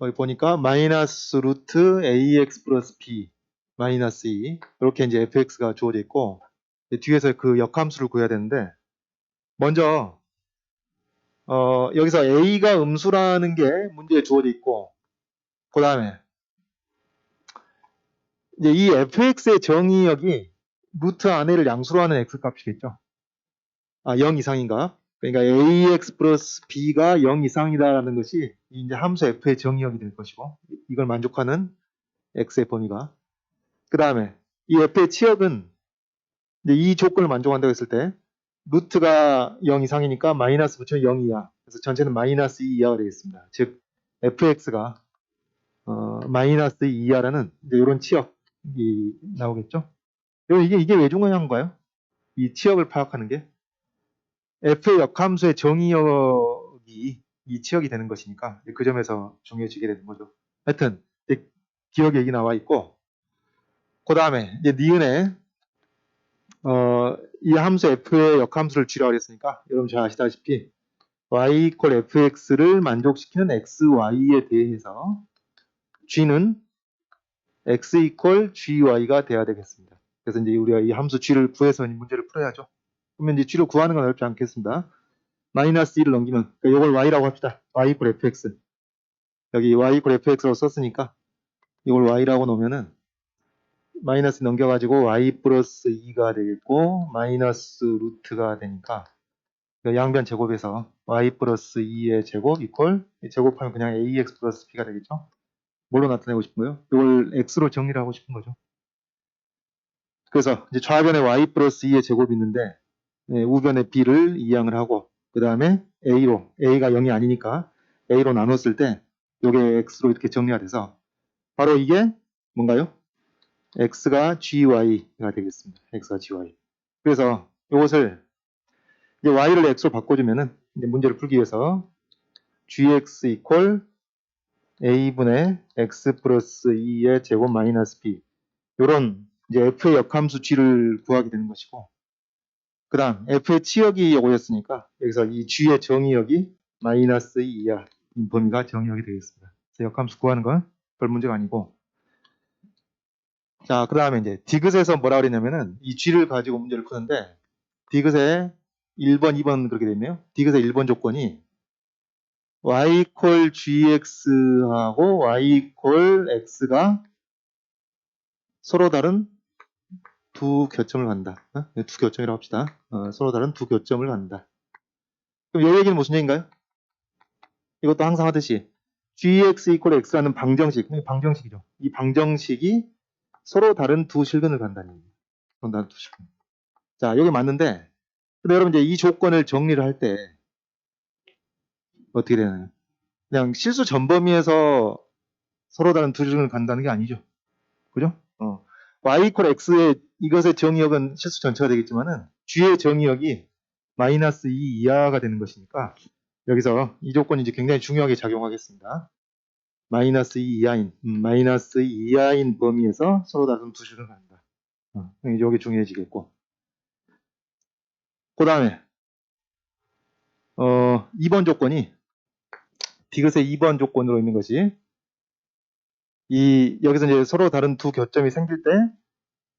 여기 보니까 마이너스 루트 ax 플러스 b 마이너스 2 이렇게 이제 fx가 주어져 있고 뒤에서 그 역함수를 구해야 되는데 먼저 어, 여기서 a가 음수라는 게 문제에 주어져 있고 그 다음에 이제 이 fx의 정의역이 루트 안에를 양수로 하는 x 값이겠죠. 아, 0 이상인가? 그러니까 ax 플러스 b가 0 이상이다라는 것이 이제 함수 f의 정의역이 될 것이고 이걸 만족하는 x의 범위가 그 다음에 이 f의 치역은 이제 이 조건을 만족한다고 했을 때 루트가 0 이상이니까 마이너스 붙이면 0 이하 그래서 전체는 마이너스 2 이하가 되겠습니다. 즉 fx가 어, 마이너스 2 이하라는 이런 치역이 나오겠죠. 이게 이게 왜 중요한가요? 이 치역을 파악하는 게 f의 역함수의 정의역이 이 치역이 되는 것이니까 그 점에서 중요해지게 되는 거죠. 하여튼 기억에 여기 나와 있고 그 다음에 이제 니은에 어, 이 함수 f의 역함수를 쥐라고 그랬으니까 여러분 잘 아시다시피 y 이퀄 fx를 만족시키는 xy에 대해서 g는 x 이퀄 gy가 돼야 되겠습니다. 그래서 이제 우리가 이 함수 g를 구해서 이 문제를 풀어야죠. 그러면 이제 g를 구하는 건 어렵지 않겠습니다. 마이너스 2를 넘기면 그러니까 이걸 y라고 합시다. y 이퀄 fx 여기 y 이퀄 fx로 썼으니까 이걸 y라고 놓으면은 마이너스 넘겨가지고 y 플러스 2가 되겠고 마이너스 루트가 되니까 그 양변 제곱에서 y 플러스 2의 제곱 이퀄 제곱하면 그냥 ax 플러스 b가 되겠죠. 뭘로 나타내고 싶은 거예요? 이걸 x로 정리를 하고 싶은 거죠. 그래서 이제 좌변에 y 플러스 2의 제곱이 있는데 예, 우변에 b를 이항을 하고 그 다음에 a로 a가 0이 아니니까 a로 나눴을 때 이게 x로 이렇게 정리가 돼서 바로 이게 뭔가요? x가 gy가 되겠습니다. x가 gy. 그래서 이것을 이제 y를 x로 바꿔주면은 이제 문제를 풀기 위해서 gx 이퀄 a분의 x 플러스 2의 제곱 마이너스 b 요런 이제 f의 역함수 g를 구하게 되는 것이고 그 다음 f의 치역이 요거였으니까 여기서 이 g의 정의역이 마이너스 2 이하 이 범위가 정의역이 되겠습니다. 역함수 구하는 건 별 문제가 아니고 자, 그 다음에 이제 디귿에서 뭐라 그랬냐면은 이 G를 가지고 문제를 푸는데 디귿에 1번, 2번 그렇게 됐네요. 디귿의 1번 조건이 y 이퀄 gx하고 y 이퀄 x가 서로 다른 두 교점을 간다. 어? 두 교점이라고 합시다. 어, 서로 다른 두 교점을 간다. 그럼 이 얘기는 무슨 얘기인가요? 이것도 항상 하듯이 gx 이퀄 x라는 방정식, 방정식이죠. 이 방정식이 서로 다른 두 실근을 간다는 얘기예요. 다른 두 실근. 자, 여기 맞는데, 근데 여러분 이제 이 조건을 정리를 할 때 어떻게 되나요? 그냥 실수 전범위에서 서로 다른 두 실근을 간다는 게 아니죠. 그죠? 어. y 이퀄 x의 이것의 정의역은 실수 전체가 되겠지만은 g의 정의역이 마이너스 2 이하가 되는 것이니까 여기서 이 조건이 이제 굉장히 중요하게 작용하겠습니다. 마이너스 2 이하인, 음, 마이너스 2 이하인 범위에서 서로 다른 두 실을 간다. 어, 이게 중요해지겠고. 그 다음에, 어, 2번 조건이, 디귿의 2번 조건으로 있는 것이, 이, 여기서 이제 서로 다른 두 교점이 생길 때,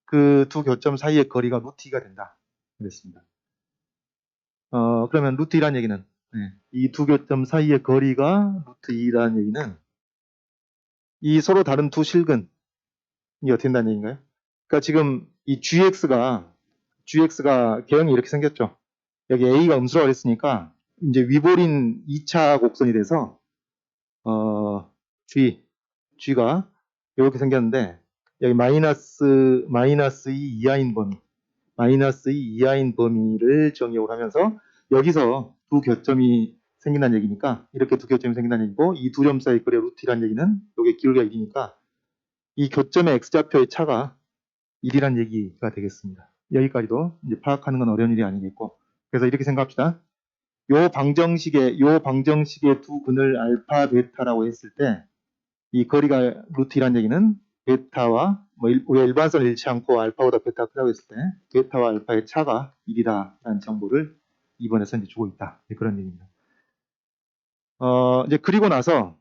그 두 교점 사이의 거리가 루트 2가 된다. 그랬습니다. 어, 그러면 루트 2란 얘기는, 이두 교점 사이의 거리가 루트 2라는 얘기는, 이 서로 다른 두 실근이 어떻게 된다는 얘기인가요? 그러니까 지금 이 gx가 gx가 개형이 이렇게 생겼죠. 여기 a가 음수라고 했으니까 이제 위볼인 2차 곡선이 돼서 어 g g가 이렇게 생겼는데 여기 마이너스 마이너스 2 이하인 범위 마이너스 2 이하인 범위를 정의역을 하면서 여기서 두 교점이 생긴다는 얘기니까 이렇게 두 교점이 생긴다는 얘기고 이 두 점 사이 거리의 루트라는 얘기는 이게 기울기가 1이니까 이 교점의 x좌표의 차가 1이라는 얘기가 되겠습니다. 여기까지도 파악하는 건 어려운 일이 아니겠고 그래서 이렇게 생각합시다. 요 방정식의 요 방정식의 두 근을 알파 베타라고 했을 때 이 거리가 루트라는 얘기는 베타와 뭐 일, 우리가 일반선을 잃지 않고 알파보다 베타가 크다고 했을 때 베타와 알파의 차가 1이다라는 정보를 이번에서 이제 주고 있다. 그런 얘기입니다. 어, 이제 그리고 나서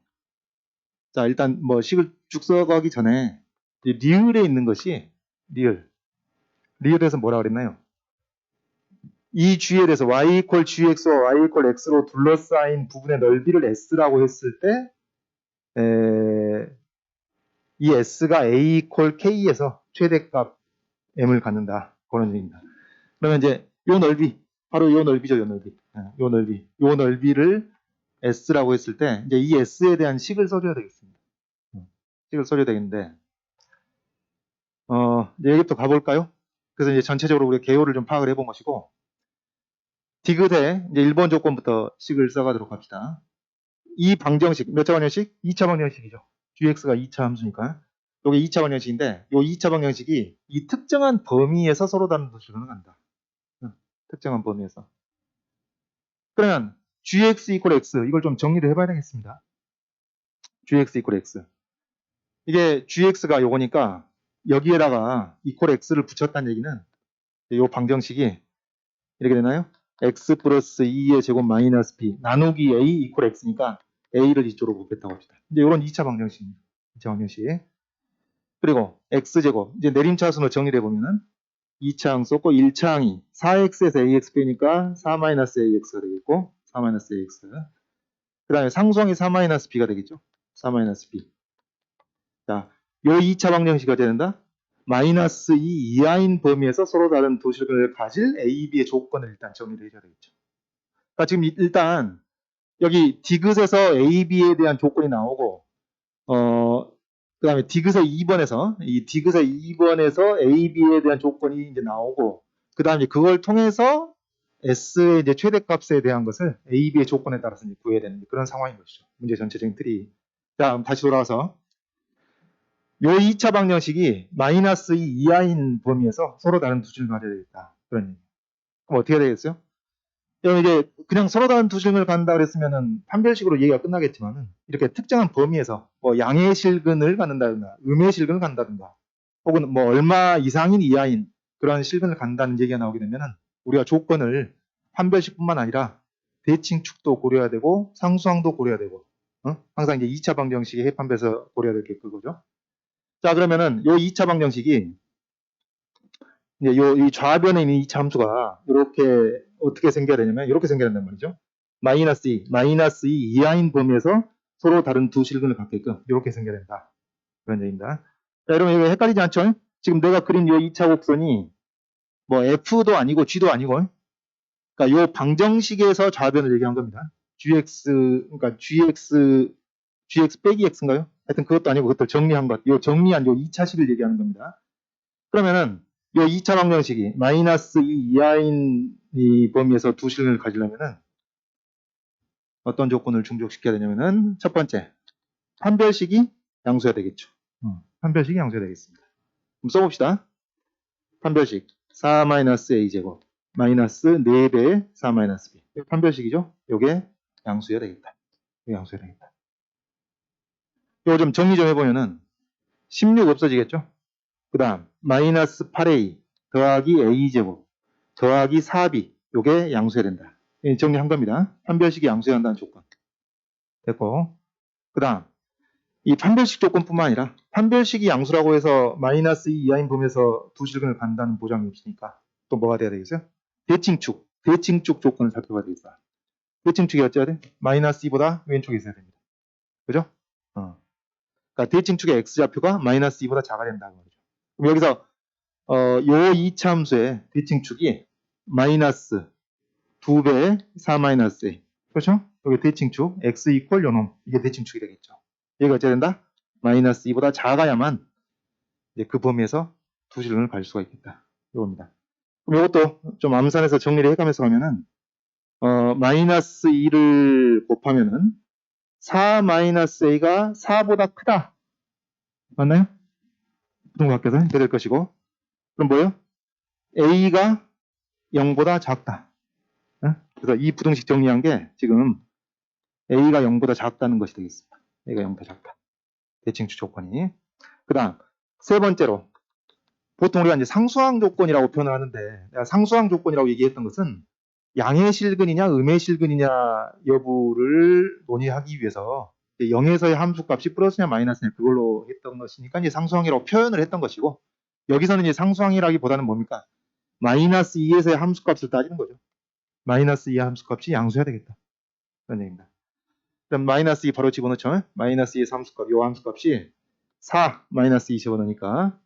자, 일단 뭐 식을 쭉 써가기 전에 이 리을에 있는 것이 리을. 리을에서 뭐라 그랬나요? 이 대해서 y equal gx와 y equal x로 둘러싸인 부분의 넓이를 s라고 했을 때, 에, 이 s가 a equal k에서 최대값 m을 갖는다. 그런 얘기입니다. 그러면 이제 요 넓이, 바로 요 넓이죠, 요 넓이. 예, 요 넓이. 요 넓이를 s라고 했을 때, 이제 이 s에 대한 식을 써줘야 되겠습니다. 음, 식을 써줘야 되겠는데, 어, 여기부터 가볼까요? 그래서 이제 전체적으로 우리가 개요를 좀 파악을 해본 것이고, 디귿의 이제 1번 조건부터 식을 써가도록 합시다. 이 방정식, 몇 차 방정식? 2차 방정식이죠. gx가 2차 함수니까. 요게 2차 방정식인데, 요 2차 방정식이 이 특정한 범위에서 서로 다른 도식을 간다. 응, 특정한 범위에서. 그러면 gx equal x, 이걸 좀 정리를 해봐야 되겠습니다. gx equal x. 이게 gx가 요거니까, 여기에다가 equal x를 붙였다는 얘기는, 요 방정식이 이렇게 되나요? x 플러스 2의 제곱 마이너스 b 나누기 a 이퀄 x니까 a를 이쪽으로 곱했다고 합시다. 이제 이런 2차 방정식입니다. 2차 방정식. 그리고 x제곱 이제 내림차순으로 정리해 보면은 2차 항 썼고 1차 항이 4x에서 ax 빼니까 4 마이너스 ax가 되겠고 4 마이너스 ax 그 다음에 상수항이 4 마이너스 b가 되겠죠. 4 마이너스 b 자, 요 2차 방정식이 된다. 마이너스 2 이하인 범위에서 서로 다른 도식을 가질 A, B의 조건을 일단 정리를 해줘야 되겠죠. 그러니까 지금 이- 일단 여기 디귿에서 A, B에 대한 조건이 나오고 어 그 다음에 디귿의 2번에서 이 디귿의 2번에서 A, B에 대한 조건이 이제 나오고 그 다음에 그걸 통해서 S의 이제 최대값에 대한 것을 A, B의 조건에 따라서 구해야 되는 그런 상황인 것이죠. 문제 전체적인 틀이. 자, 다시 돌아와서 요 2차 방정식이 마이너스 2 이하인 범위에서 서로 다른 두식을 가져야 되겠다. 그런 얘기. 그럼 어떻게 해야 되겠어요? 그럼 이제 그냥 서로 다른 두식을 간다 그랬으면은 판별식으로 얘기가 끝나겠지만은 이렇게 특정한 범위에서 뭐 양의 실근을 갖는다든가 음의 실근을 간다든가 혹은 뭐 얼마 이상인 이하인 그런 실근을 간다는 얘기가 나오게 되면은 우리가 조건을 판별식뿐만 아니라 대칭축도 고려해야 되고 상수항도 고려해야 되고 어? 항상 이제 2차 방정식의 해판에서 고려해야 될 게 그거죠. 자, 그러면은 요 2차 방정식이 이제 요 이 좌변에 있는 2차 함수가 이렇게 어떻게 생겨야 되냐면 이렇게 생겨야 된단 말이죠. 마이너스 2, 마이너스 2 이하인 범위에서 서로 다른 두 실근을 갖게끔 이렇게 생겨야 된다. 그런 얘기입니다. 자, 여러분 이거 헷갈리지 않죠? 지금 내가 그린 요 2차 곡선이 뭐 F도 아니고 G도 아니고 그러니까 요 방정식에서 좌변을 얘기한 겁니다. GX 그러니까 GX GX 빼기 X인가요? 하여튼 그것도 아니고 그것도 정리한 것. 요 정리한 요 2차식을 얘기하는 겁니다. 그러면은 요 2차 방정식이 마이너스 2 이하인 이 범위에서 두 실근을 가지려면은 어떤 조건을 충족시켜야 되냐면은 첫 번째 판별식이 양수해야 되겠죠. 어, 판별식이 양수해야 되겠습니다. 그럼 써봅시다. 판별식 4 마이너스 a 제곱 마이너스 4배 4 마이너스 b 이거 판별식이죠. 요게 양수해야 되겠다. 양수해야 되겠다. 이거 좀 정리 좀 해보면은 16 없어지겠죠? 그 다음 마이너스 8a 더하기 a제곱 더하기 4b 요게 양수해야 된다. 예, 정리한 겁니다. 판별식이 양수해야 한다는 조건. 됐고 그 다음 이 판별식 조건뿐만 아니라 판별식이 양수라고 해서 마이너스 2 이하인 범위에서 두 실근을 간다는 보장이 없으니까 또 뭐가 돼야 되겠어요? 대칭축, 대칭축 조건을 살펴봐야 되겠다. 대칭축이 어찌해야 돼? 마이너스 2보다 왼쪽에 있어야 됩니다. 그죠? 어. 그러니까 대칭축의 x좌표가 마이너스 2보다 작아야 된다는 거죠. 그럼 여기서 어, 요 2차 함수의 대칭축이 마이너스 2배 4 마이너스 a 그렇죠? 여기 대칭축 x 이퀄 요놈 이게 대칭축이 되겠죠. 얘가 어찌해야 된다? 마이너스 2보다 작아야만 그 범위에서 두 실근을 갈 수가 있겠다. 이겁니다. 그럼 이것도 좀 암산해서 정리를 해가면서 가면은 어, 마이너스 2를 곱하면은 4 마이너스 a가 4보다 크다. 맞나요? 부등각께서 이렇게 될 것이고 그럼 뭐예요? a가 0보다 작다. 어? 그래서 이 부등식 정리한 게 지금 a가 0보다 작다는 것이 되겠습니다. a가 0보다 작다. 대칭축 조건이. 그 다음 세 번째로 보통 우리가 이제 상수항 조건이라고 표현을 하는데 내가 상수항 조건이라고 얘기했던 것은 양의 실근이냐 음의 실근이냐 여부를 논의하기 위해서 0에서의 함수 값이 플러스냐 마이너스냐 그걸로 했던 것이니까 이제 상수항이라고 표현을 했던 것이고 여기서는 이제 상수항이라기보다는 뭡니까? 마이너스 2에서의 함수값을 따지는 거죠. 마이너스 2의 함수값이 양수해야 되겠다. 그런 얘기입니다. 그럼 마이너스 2 바로 집어넣죠. 마이너스 2의 함수값, 요 함수값이 4 마이너스 2 집어넣으니까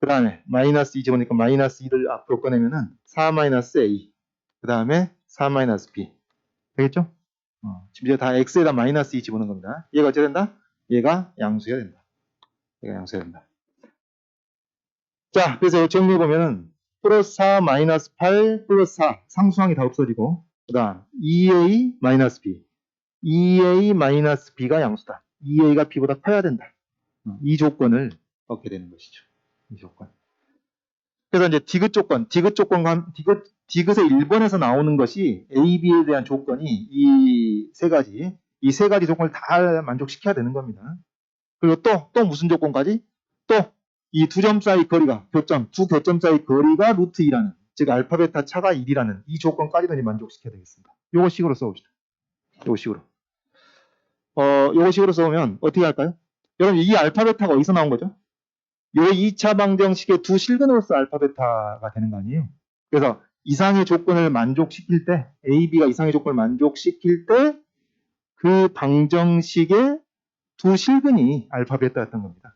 그 다음에 마이너스 2 집어넣으니까 마이너스 2를 앞으로 꺼내면은 4 마이너스 A 그 다음에 4 마이너스 B 되겠죠? 어, 지금 이제 다 x에다 마이너스 2 집어넣은 겁니다. 얘가 어찌 된다? 얘가 양수해야 된다. 얘가 양수해야 된다. 자, 그래서 여기 정리해보면은 플러스 4 마이너스 8 플러스 4 상수항이 다 없어지고 그 다음 2a 마이너스 b 2a 마이너스 b가 양수다. 2a가 b보다 커야 된다. 어, 이 조건을 얻게 되는 것이죠. 이 조건. 그래서 이제 디귿 조건, 디귿 조건과 디귿, 디귿의 1번에서 나오는 것이 A, B에 대한 조건이 이 세 가지, 이 세 가지 조건을 다 만족시켜야 되는 겁니다. 그리고 또, 또 무슨 조건까지? 또 이 두 점 사이 거리가, 교점, 두 교점 사이 거리가 루트 2라는, 즉 알파 베타 차가 1이라는 이 조건까지도 이제 만족시켜야 되겠습니다. 요거 식으로 써봅시다. 요거 식으로. 어, 요거 식으로 써보면 어떻게 할까요? 여러분 이 알파 베타가 어디서 나온 거죠? 요 2차 방정식의 두 실근으로서 알파 베타가 되는 거 아니에요? 그래서 이상의 조건을 만족시킬 때 A, B가 이상의 조건을 만족시킬 때 그 방정식의 두 실근이 알파 베타였던 겁니다.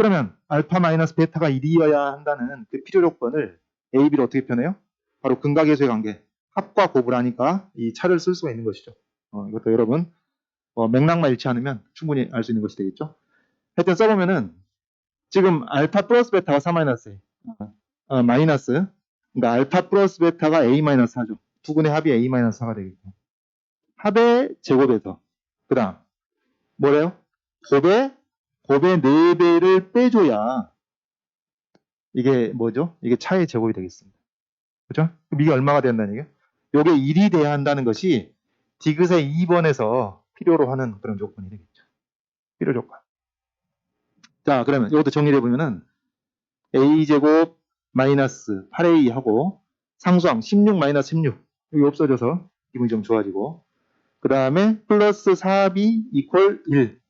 그러면 알파 마이너스 베타가 1이어야 한다는 그 필요 조건을 A, B를 어떻게 표현해요? 바로 근각계수의 관계 합과 곱을 하니까 이 차를 쓸 수가 있는 것이죠. 어, 이것도 여러분 어, 맥락만 잃지 않으면 충분히 알 수 있는 것이 되겠죠. 하여튼 써보면은 지금 알파 플러스 베타가 4 마이너스 어, 어, 마이너스 그러니까 알파 플러스 베타가 A 마이너스 4죠. 두 군의 합이 A 마이너스 4가 되겠고 합의 제곱에서 그 다음 뭐래요? 곱의 곱의 4배를 빼줘야 이게 뭐죠? 이게 차의 제곱이 되겠습니다. 그죠? 그럼 이게 얼마가 된다는 얘기예요? 요게 1이 돼야 한다는 것이 디귿의 2번에서 필요로 하는 그런 조건이 되겠죠. 필요 조건. 자, 그러면 이것도 정리를 해보면은 a제곱 마이너스 8a 하고 상수항 16 마이너스 16 여기 없어져서 기분이 좀 좋아지고 그 다음에 플러스 4b 이퀄 1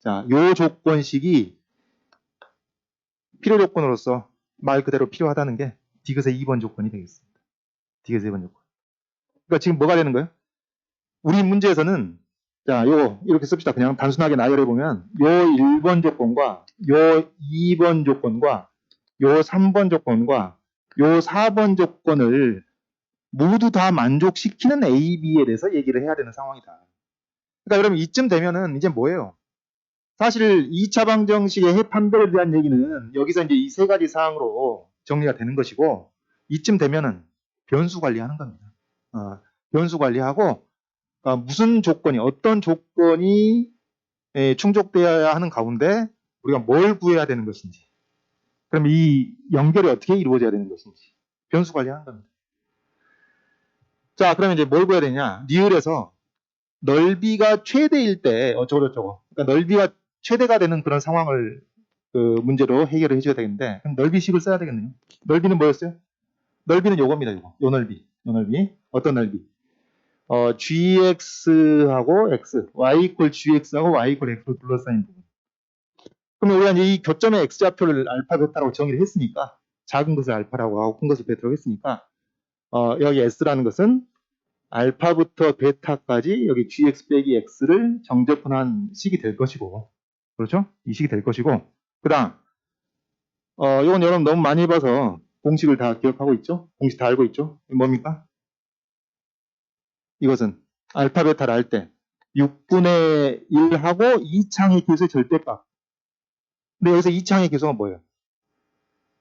자, 요 조건식이 필요 조건으로서 말 그대로 필요하다는 게 디귿의 2번 조건이 되겠습니다. 디귿의 2번 조건. 그러니까 지금 뭐가 되는 거예요? 우리 문제에서는 자, 요 이렇게 씁시다. 그냥 단순하게 나열해 보면 요 1번 조건과 요 2번 조건과 요 3번 조건과 요 4번 조건을 모두 다 만족시키는 A, B에 대해서 얘기를 해야 되는 상황이다. 그러니까 여러분 이쯤 되면은 이제 뭐예요? 사실 2차 방정식의 해판별에 대한 얘기는 여기서 이제 이 세 가지 사항으로 정리가 되는 것이고 이쯤 되면은 변수 관리하는 겁니다. 어, 변수 관리하고 아, 무슨 조건이 어떤 조건이 에, 충족되어야 하는 가운데 우리가 뭘 구해야 되는 것인지 그럼 이 연결이 어떻게 이루어져야 되는 것인지 변수 관리하는 겁니다. 자 그러면 이제 뭘 구해야 되냐 리을에서 넓이가 최대일 때 어쩌고 저쩌고 그러니까 넓이가 최대가 되는 그런 상황을 그 문제로 해결을 해줘야 되겠는데 그럼 넓이식을 써야 되겠네요. 넓이는 뭐였어요? 넓이는 요겁니다. 요거. 요 넓이. 요 넓이. 어떤 넓이? 어, gx하고 x, y 이퀄 gx하고 y 이퀄 x로 둘러싸인 부분. 그러면 우리가 이제 이 교점의 x좌표를 알파 베타라고 정의를 했으니까 작은 것을 알파라고 하고 큰 것을 베타라고 했으니까 어, 여기 s라는 것은 알파부터 베타까지 여기 gx 빼기 x를 정접분한 식이 될 것이고 그렇죠? 이 식이 될 것이고 그 다음 어, 이건 여러분 너무 많이 봐서 공식을 다 기억하고 있죠? 공식 다 알고 있죠? 뭡니까? 이것은 알파 베타를 할 때 6분의 1하고 2창의 계수의 절대값. 근데 여기서 2창의 계수가 뭐예요?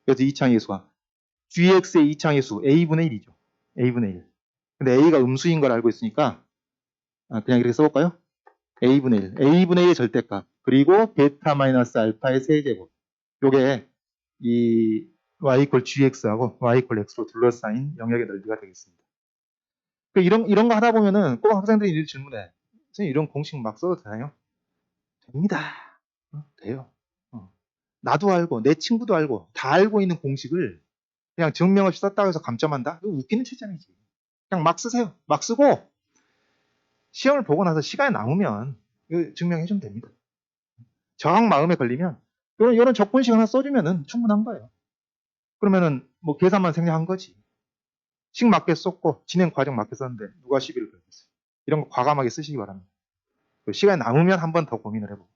그래서 2창의 계수가 gx의 2창의 수 a분의 1이죠. a분의 1. 근데 a가 음수인 걸 알고 있으니까 아, 그냥 이렇게 써볼까요? a분의 1. a분의 1의 절대값. 그리고 베타 마이너스 알파의 세제곱. 요게 이 y 이퀄 gx하고 y 이퀄 x로 둘러싸인 영역의 넓이가 되겠습니다. 그 이런 이런 거 하다 보면은 꼭 학생들이 이런 질문해. 선생님 이런 공식 막 써도 되나요? 됩니다. 어, 돼요. 어. 나도 알고 내 친구도 알고 다 알고 있는 공식을 그냥 증명 없이 썼다고 해서 감점한다? 이거 웃기는 최장이지. 그냥 막 쓰세요. 막 쓰고 시험을 보고 나서 시간이 남으면 이거 증명해 주면 됩니다. 저항 마음에 걸리면 이런, 이런 적분식 하나 써주면은 충분한 거예요. 그러면은 뭐 계산만 생략한 거지. 식 맞게 썼고 진행 과정 맞게 썼는데 누가 시비를 걸겠어요. 이런 거 과감하게 쓰시기 바랍니다. 그 시간이 남으면 한 번 더 고민을 해보고.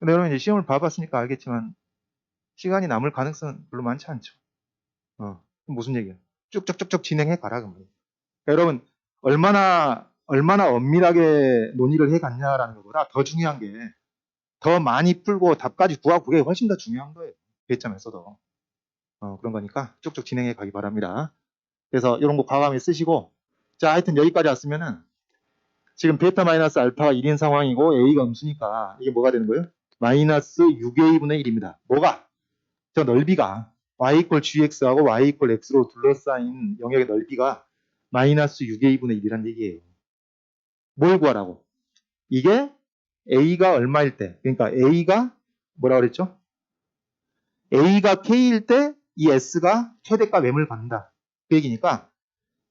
근데 여러분 이제 시험을 봐봤으니까 알겠지만 시간이 남을 가능성은 별로 많지 않죠. 어, 무슨 얘기야? 쭉쭉쭉쭉 진행해 가라 그 말이에요. 그러니까 여러분 얼마나 얼마나 엄밀하게 논의를 해 갔냐라는 것보다 더 중요한 게 더 많이 풀고 답까지 구하고 그게 훨씬 더 중요한 거예요. 배점에서도. 어, 그런 거니까 쭉쭉 진행해 가기 바랍니다. 그래서 이런 거 과감히 쓰시고 자 하여튼 여기까지 왔으면은 지금 베타 마이너스 알파가 1인 상황이고 A가 음수니까 이게 뭐가 되는 거예요? 마이너스 6A분의 1입니다. 뭐가? 저 넓이가 y 이퀄 gx하고 y 이퀄 x로 둘러싸인 영역의 넓이가 마이너스 6A분의 1이란 얘기예요. 뭘 구하라고? 이게 A가 얼마일 때, 그러니까 A가 뭐라 그랬죠? A가 K일 때 이 S가 최대값 M을 받는다. 그 얘기니까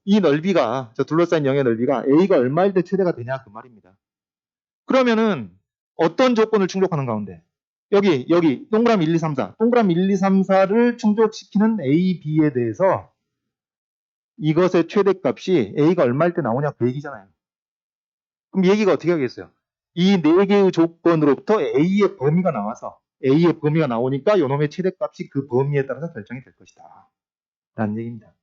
이 넓이가 저 둘러싸인 영의 넓이가 A가 얼마일 때 최대가 되냐 그 말입니다. 그러면은 어떤 조건을 충족하는 가운데 여기 여기 동그라미 1, 2, 3, 4 동그라미 1, 2, 3, 4를 충족시키는 A, B에 대해서 이것의 최대값이 A가 얼마일 때 나오냐 그 얘기잖아요. 그럼 얘기가 어떻게 하겠어요? 이 네 개의 조건으로부터 A의 범위가 나와서 A의 범위가 나오니까 요놈의 최대값이 그 범위에 따라서 결정이 될 것이다. 라는 얘기입니다.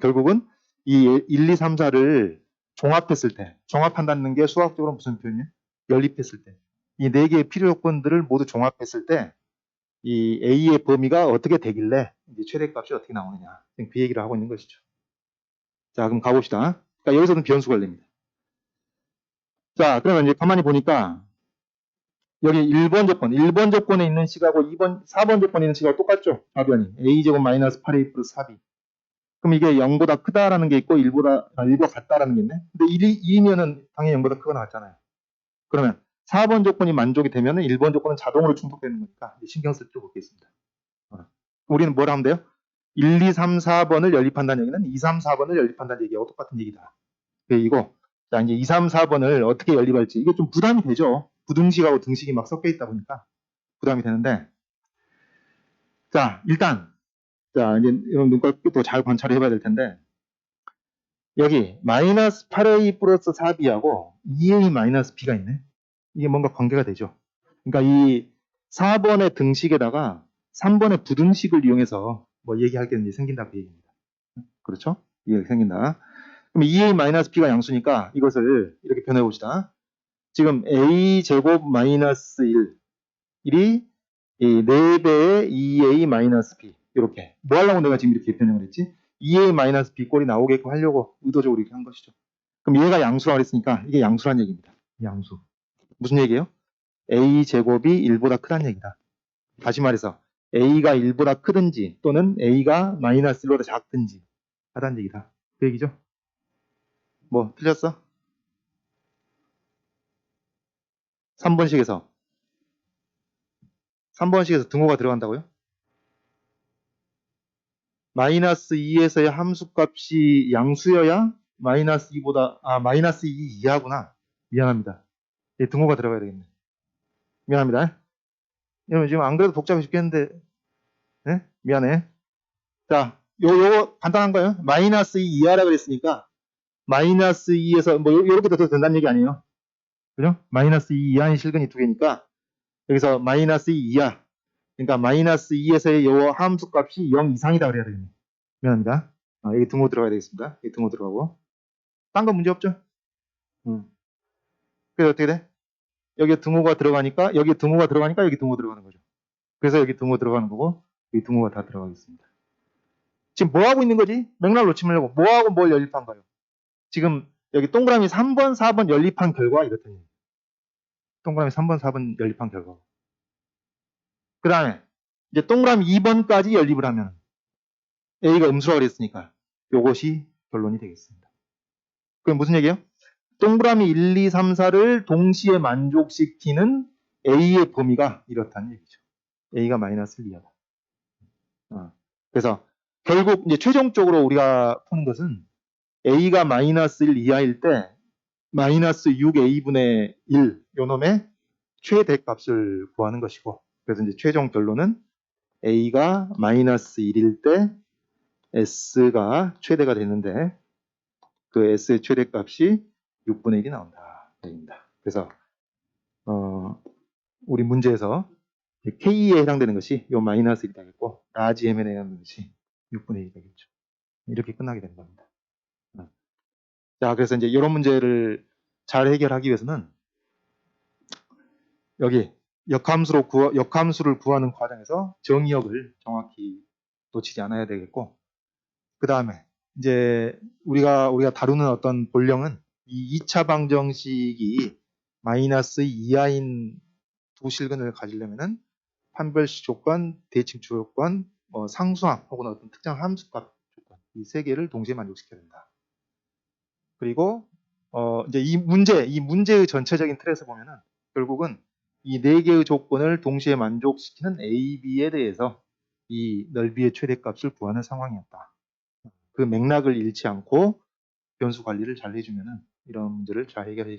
결국은 이 1, 2, 3, 4를 종합했을 때, 종합한다는 게 수학적으로 무슨 표현이에요? 연립했을 때. 이 네 개의 필요 요건들을 모두 종합했을 때, 이 A의 범위가 어떻게 되길래 최대값이 어떻게 나오느냐. 그 얘기를 하고 있는 것이죠. 자, 그럼 가봅시다. 그러니까 여기서는 변수 관리입니다. 자, 그러면 이제 가만히 보니까 여기 1번 조건, 1번 조건에 있는 식하고 2번, 4번 조건에 있는 식하고 똑같죠? 답변이. a제곱 마이너스 8a 플러스 4b. 그럼 이게 0보다 크다라는 게 있고 1보다, 아, 1보다 같다라는 게 있네? 근데 1이 2이면은 당연히 0보다 크거나 같잖아요. 그러면 4번 조건이 만족이 되면은 1번 조건은 자동으로 충족되는 거니까 신경 쓸 필요 없겠습니다. 어. 우리는 뭘 하면 돼요? 1, 2, 3, 4번을 연립한다는 얘기는 2, 3, 4번을 연립한다는 얘기하고 똑같은 얘기다. 그 얘기고, 자, 이제 2, 3, 4번을 어떻게 연립할지 이게 좀 부담이 되죠. 부등식하고 등식이 막 섞여 있다 보니까 부담이 되는데, 자, 일단, 자, 이제 이런 눈깔도 잘 관찰을 해봐야 될 텐데, 여기 마이너스 8a 플러스 4b하고 2a 마이너스 b가 있네. 이게 뭔가 관계가 되죠. 그러니까 이 4번의 등식에다가 3번의 부등식을 이용해서 뭐 얘기할 게 이제 생긴다 그 얘기입니다. 그렇죠? 이게 생긴다. 그럼 2a 마이너스 b가 양수니까 이것을 이렇게 변해 봅시다. 지금 a 제곱 마이너스 1 1이 이 4배의 2a 마이너스 b 이렇게 뭐 하려고 내가 지금 이렇게 변형을 했지? 2a 마이너스 b 꼴이 나오게끔 하려고 의도적으로 이렇게 한 것이죠. 그럼 얘가 양수라고 했으니까 이게 양수란 얘기입니다. 양수. 무슨 얘기예요? a 제곱이 1보다 크다는 얘기다. 다시 말해서 a가 1보다 크든지 또는 a가 마이너스 1보다 작든지 하다는 얘기다. 그 얘기죠? 뭐 틀렸어? 3번식에서. 3번식에서 등호가 들어간다고요? 마이너스 2에서의 함수값이 양수여야 마이너스 2보다 아 마이너스 2 이하구나. 미안합니다. 예, 등호가 들어가야 되겠네. 미안합니다. 여러분 지금 안 그래도 복잡해 죽겠는데 네? 미안해. 자 요, 요 간단한 거예요. 마이너스 2 이하라 그랬으니까 마이너스 2에서 뭐 요- 요렇게 돼도 된다는 얘기 아니에요 그죠? 마이너스 2 이하인 실근이 두 개니까 여기서 마이너스 2 이하 그러니까 마이너스 2에서의 요 함수 값이 0 이상이다 그래야 되겠네. 미안합니다. 아, 여기 등호 들어가야 되겠습니다. 여기 등호 들어가고. 딴 거 문제 없죠? 음. 그래서 어떻게 돼? 여기 등호가 들어가니까, 여기 등호가 들어가니까 여기 등호 들어가는 거죠. 그래서 여기 등호 들어가는 거고, 여기 등호가 다 들어가겠습니다. 지금 뭐 하고 있는 거지? 맥락 놓지 말고, 뭐 하고 뭘 연립한 거예요? 지금 여기 동그라미 3번, 4번 연립한 결과 이렇다니. 동그라미 3번, 4번 연립한 결과. 그 다음에 이제 동그라미 2번까지 연립을 하면 A가 음수라고 그랬으니까 이것이 결론이 되겠습니다. 그럼 무슨 얘기예요? 동그라미 1, 2, 3, 4를 동시에 만족시키는 A의 범위가 이렇다는 얘기죠. A가 마이너스 1 이하다. 어, 그래서 결국 이제 최종적으로 우리가 푸는 것은 A가 마이너스 1 이하일 때 마이너스 6a분의 1 요놈의 최대 값을 구하는 것이고 그래서 이제 최종 결론은 a가 마이너스 1일 때 s가 최대가 되는데 그 s의 최대 값이 6분의 1이 나온다. 됩니다. 그래서 어, 우리 문제에서 k에 해당되는 것이 요 마이너스 1이 되겠고 라지 m에 해당되는 것이 6분의 1이 되겠죠. 이렇게 끝나게 되는 겁니다. 어. 자, 그래서 이제 이런 문제를 잘 해결하기 위해서는 여기 역함수로 구하, 역함수를 구하는 과정에서 정의역을 정확히 놓치지 않아야 되겠고 그 다음에 이제 우리가 우리가 다루는 어떤 본령은 이 2차 방정식이 마이너스 이하인 두 실근을 가지려면은 판별식 조건, 대칭 조건, 뭐 상수함 혹은 어떤 특정 함수값 조건 이 세 개를 동시에 만족시켜야 된다. 그리고 어 이제 이 문제 이 문제의 전체적인 틀에서 보면은 결국은 이 네 개의 조건을 동시에 만족시키는 A, B에 대해서 이 넓이의 최대값을 구하는 상황이었다. 그 맥락을 잃지 않고 변수 관리를 잘 해주면은 이런 문제를 잘 해결해 줄